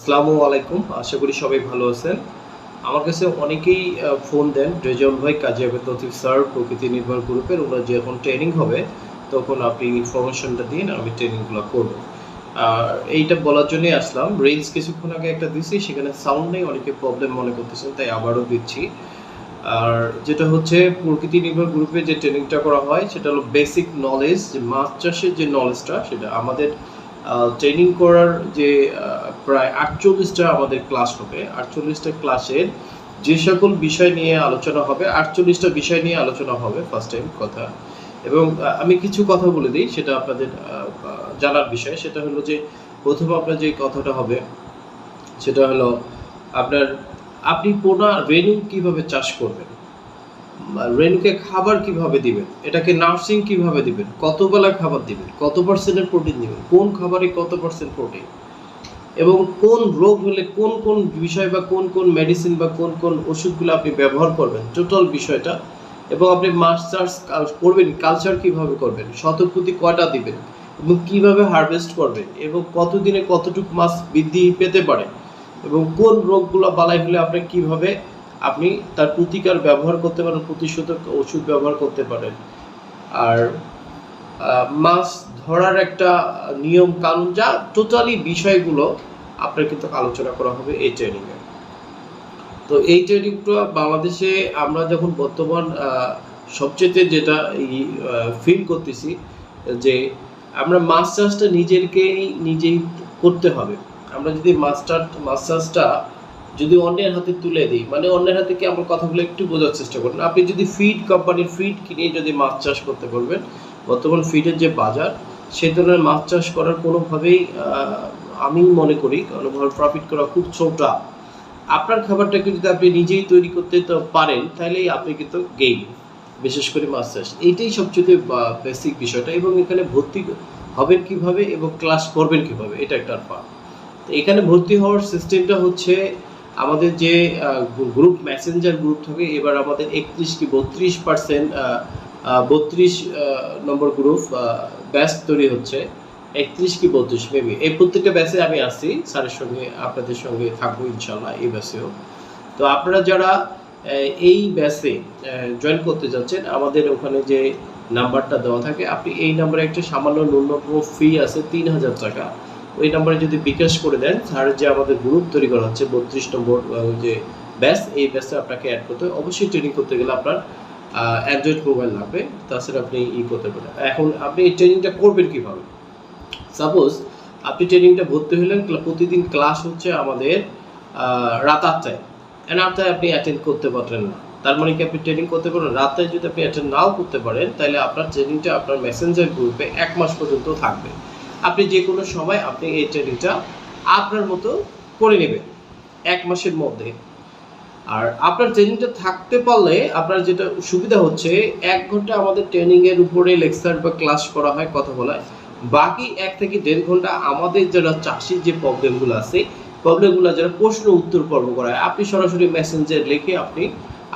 আসসালামু আলাইকুম। আশা করি সবাই ভালো আছেন। আমার কাছে অনেকেই ফোন দেন রেজাউল ভাই, কাজী আবেদ লতিফ স্যার, প্রকৃতি নির্ভর গ্রুপের ওরা যখন ট্রেনিং হবে, তখন আপনি ইনফরমেশনটা দিন, আমি ট্রেনিংগুলো করব। আর এইটা বলার জন্যই আসলাম। রিলস কিছুক্ষণ আগে একটা দিছি, সেখানে সাউন্ড নেই, অনেকে প্রবলেম মনে করতেছেন, তাই আবারও দিচ্ছি। আর যেটা হচ্ছে, প্রকৃতি নির্ভর গ্রুপে যে ট্রেনিংটা করা হয়, সেটা হলো বেসিক নলেজ মাছ চাষের যে নলেজটা সেটা আমাদের ট্রেনিং করার যে প্রায় আটচল্লিশটা আমাদের ক্লাস হবে। আটচল্লিশটা ক্লাসের যে সকল বিষয় নিয়ে আলোচনা হবে, আটচল্লিশটা বিষয় নিয়ে আলোচনা হবে ফার্স্ট টাইম কথা। এবং আমি কিছু কথা বলে দিই, সেটা আপনাদের জানার বিষয়। সেটা হলো যে, প্রথমে আপনার যে কথাটা হবে, সেটা হলো আপনার, আপনি পোনা রেনু কীভাবে চাষ করবেন? রেনুকে খাবার কীভাবে দিবেন? এটাকে নার্সিং কীভাবে দিবেন? কত বেলা খাবার দিবেন? কত পার্সেন্টের প্রোটিন দিবেন? কোন খাবারে কত পার্সেন্ট প্রোটিন? এবং কোন রোগ হলে কোন কোন বিষয় বা কোন কোন মেডিসিন বা কোন কোন ওষুধগুলো আপনি ব্যবহার করবেন? টোটাল বিষয়টা। এবং আপনি কাল- করবেন কালচার কীভাবে করবেন? শতপ্রতি কয়টা দিবেন? এবং কীভাবে হারভেস্ট করবেন? এবং কতদিনে কতটুকু মাছ বৃদ্ধি পেতে পারে? এবং কোন রোগগুলো বালাই হলে আপনি কীভাবে আপনি তার প্রতিকার ব্যবহার করতে পারেন, প্রতিষেধক ওষুধ ব্যবহার করতে পারেন। আর মাছ ধরার একটা নিয়ম কানুন যা টোটালি বিষয়গুলো আপনার কিন্তু আলোচনা করা হবে এই ট্রেনিংয়ে তো এই ট্রেনিংটা বাংলাদেশে আমরা যখন বর্তমান সবচেয়ে যেটা ফিল করতেছি যে আমরা মাছ চাষটা নিজেরকেই নিজেই করতে হবে। আমরা যদি চাষ, মাছ চাষটা যদি অন্যের হাতে তুলে দিই মানে অন্যের হাতে কি আমার কথাগুলো একটু বোঝার চেষ্টা করুন? আপনি যদি ফিড কোম্পানির ফিড কিনে যদি মাছ চাষ করতে পারবেন বর্তমান ফিডের যে বাজার সেই ধরনের মাছ চাষ করার কোনোভাবেই আমি মনে করি কোনোভাবে প্রফিট করা খুব ছোটা। আপনার খাবারটাকে যদি আপনি নিজেই তৈরি করতে পারেন, তাহলেই আপনি কিন্তু গেইন বিশেষ করে মাছ চাষ। এইটাই সবচেয়ে বেসিক বিষয়টা। এবং এখানে ভর্তি হবেন কীভাবে এবং ক্লাস করবেন কীভাবে, এটা একটা পার্ট এখানে ভর্তি হওয়ার সিস্টেমটা হচ্ছে আমাদের যে গ্রুপ মেসেঞ্জার গ্রুপ থাকে, এবার আমাদের একত্রিশ কি বত্রিশ পার্সেন্ট বত্রিশ নম্বর গ্রুপ ব্যাচ তৈরি হচ্ছে। একত্রিশ কি বত্রিশ মেবি এই প্রত্যেকটা ব্যাচে আমি আছি, স্যারের সঙ্গে, আপনাদের সঙ্গে থাকব ইনশাল্লাহ এই ব্যাচেও তো আপনারা যারা এই ব্যাচে জয়েন করতে যাচ্ছেন, আমাদের ওখানে যে নাম্বারটা দেওয়া থাকে, আপনি এই নাম্বারে একটা সামান্য ন্যূনতম ফি আছে তিন হাজার টাকা। ওই নাম্বারে যদি বিকাশ করে দেন স্যার যে আমাদের গ্রুপ তৈরি করা হচ্ছে, বত্রিশ নম্বর যে ব্যাচ এই ব্যাচে আপনাকে অ্যাড করতে হবে। অবশ্যই ট্রেনিং করতে গেলে আপনার অ্যান্ড্রয়েড মোবাইল লাগবে। তাছাড়া আপনি ই করতে পারেন। এখন আপনি এই ট্রেনিংটা করবেন কীভাবে? সাপোজ আপনি ট্রেনিংটা ভর্তি হলেন প্রতিদিন ক্লাস হচ্ছে আমাদের রাত আটটায়। এন্ড আটটায় আপনি অ্যাটেন্ড করতে পারবেন না। তার মানে কি আপনি ট্রেনিং করতে পারেন রাতে যদি আপনি অ্যাটেন্ড নাও করতে পারেন, তাহলে আপনার ট্রেনিংটা আপনার মেসেঞ্জার গ্রুপে এক মাস পর্যন্ত থাকবে। আপনি যে কোনো সময় আপনি এই ট্রেনিংটা আপনার মতো করে নেবেন, এক মাসের মধ্যে। আর আপনার ট্রেনিংটা থাকতে পারলে আপনার যেটা সুবিধা হচ্ছে, এক ঘণ্টা আমাদের ট্রেনিং এর উপরে লেকচার বা ক্লাস করা হয়, কথা বলা হয়। বাকি এক থেকে দেড় ঘণ্টা আমাদের যারা চাষির যে প্রবলেমগুলো আছে, প্রবলেমগুলো যারা প্রশ্ন উত্তর পর্ব হয় আপনি সরাসরি মেসেঞ্জার লিখে আপনি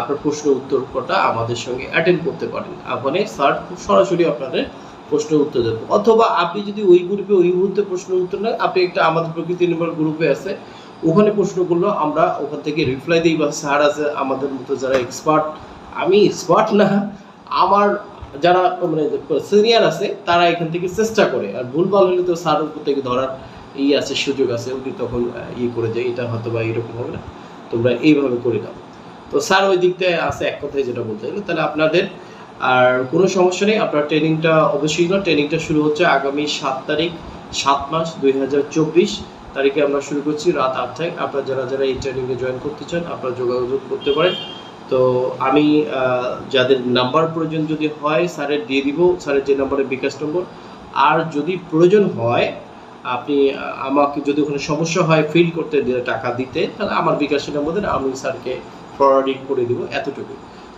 আপনার প্রশ্ন উত্তর উত্তরটা আমাদের সঙ্গে অ্যাটেন্ড করতে পারেন। মানে স্যার সরাসরি আপনাদের প্রশ্ন উত্তর দেবো। অথবা আপনি যদি ওই গ্রুপে ওই মুহূর্তে প্রশ্ন উত্তর না আপনি একটা আমাদের প্রকৃতি নির্ভর গ্রুপে আছে, ওখানে প্রশ্ন করল আমরা ওখান থেকে রিপ্লাই দিই বা স্যার আছে, আমাদের মতো যারা এক্সপার্ট আমি এক্সপার্ট না, আমার যারা মানে সিনিয়র আছে, তারা এখান থেকে চেষ্টা করে। আর ভুলভাল হলে তো স্যার উপর থেকে ধরার ই আছে, সুযোগ আছে, উনি তখন ইয়ে করে যায় এটা হয়তো বা এরকম হবে না, তোমরা এইভাবে করে দাও তো স্যার ওই দিকটায় আছে, এক কথায় যেটা বলতে গেলে, তাহলে আপনাদের আর কোনো সমস্যা নেই, আপনার ট্রেনিংটা অবশ্যই না ট্রেনিংটা শুরু হচ্ছে আগামী সাত তারিখ, সাত মাস দুই হাজার চব্বিশ তারিখে আমরা শুরু করছি রাত আটটায়। আপনারা যারা যারা এই ট্রেনিংয়ে জয়েন করতে চান, আপনারা যোগাযোগ করতে পারেন। তো আমি যাদের নাম্বার প্রয়োজন যদি হয়, স্যারের দিয়ে দিব, স্যারের যে নাম্বারে বিকাশ নম্বর। আর যদি প্রয়োজন হয়, আপনি আমাকে যদি ওখানে সমস্যা হয় ফিল করতে টাকা দিতে, তাহলে আমার বিকাশের নম্বর আমি স্যারকে ফরওয়ার্ডিং করে দিব এতটুকু